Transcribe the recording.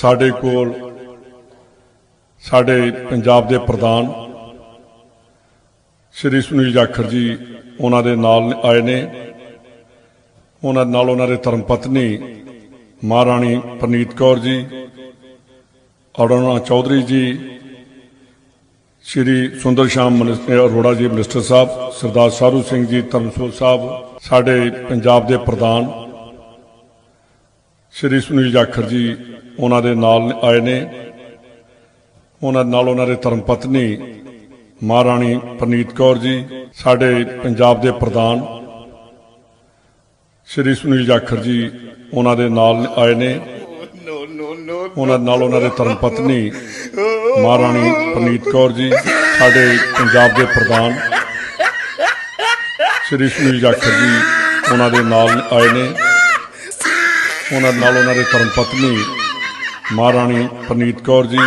ਸਾਡੇ ਕੋਲ, ਸਾਡੇ ਪੰਜਾਬ ਦੇ ਪ੍ਰਧਾਨ ਸ਼੍ਰੀ ਸੁਨੀਲ ਜਾਖੜ ਜੀ ਉਹਨਾਂ ਦੇ ਨਾਲ ਆਏ ਨੇ। ਉਹਨਾਂ ਨਾਲ ਉਹਨਾਂ ਦੇ ਧਰਮ ਪਤਨੀ ਮਹਾਰਾਣੀ ਪ੍ਰਨੀਤ ਕੌਰ ਜੀ, ਅਰੁਣਾ ਚੌਧਰੀ ਜੀ, ਸ਼੍ਰੀ ਸੁੰਦਰ ਸ਼ਾਮ ਮਨਿਸਟਰ ਅਰੋੜਾ ਜੀ, ਮਿਨਿਸਟਰ ਸਾਹਿਬ, ਸਰਦਾਰ ਸਾਰੂ ਸਿੰਘ ਜੀ, ਧਰਮਸੋਤ ਸਾਹਿਬ, ਸਾਡੇ ਪੰਜਾਬ ਦੇ ਪ੍ਰਧਾਨ ਸ਼੍ਰੀ ਸੁਨੀਲ ਜਾਖੜ ਜੀ ਉਹਨਾਂ ਦੇ ਨਾਲ ਆਏ ਨੇ। ਉਹਨਾਂ ਨਾਲ ਉਹਨਾਂ ਦੇ ਧਰਮ ਪਤਨੀ ਮਹਾਰਾਣੀ ਪ੍ਰਨੀਤ ਕੌਰ ਜੀ, ਸਾਡੇ ਪੰਜਾਬ ਦੇ ਪ੍ਰਧਾਨ ਸ਼੍ਰੀ ਸੁਨੀਲ ਜਾਖੜ ਜੀ, ਉਹਨਾਂ ਦੇ ਨਾਲ ਆਏ ਨੇ। ਉਹਨਾਂ ਨਾਲ ਉਹਨਾਂ ਦੇ ਧਰਮ ਪਤਨੀ ਮਹਾਰਾਣੀ ਪ੍ਰਨੀਤ ਕੌਰ ਜੀ, ਸਾਡੇ ਪੰਜਾਬ ਦੇ ਪ੍ਰਧਾਨ ਸ਼੍ਰੀ ਸੁਨੀਲ ਜਾਖੜ ਜੀ, ਉਹਨਾਂ ਦੇ ਨਾਲ ਆਏ ਨੇ। ਉਹਨਾਂ ਨਾਲ ਉਹਨਾਂ ਦੇ ਧਰਮ ਪਤਨੀ ਮਹਾਰਾਣੀ ਪ੍ਰਨੀਤ ਕੌਰ ਜੀ।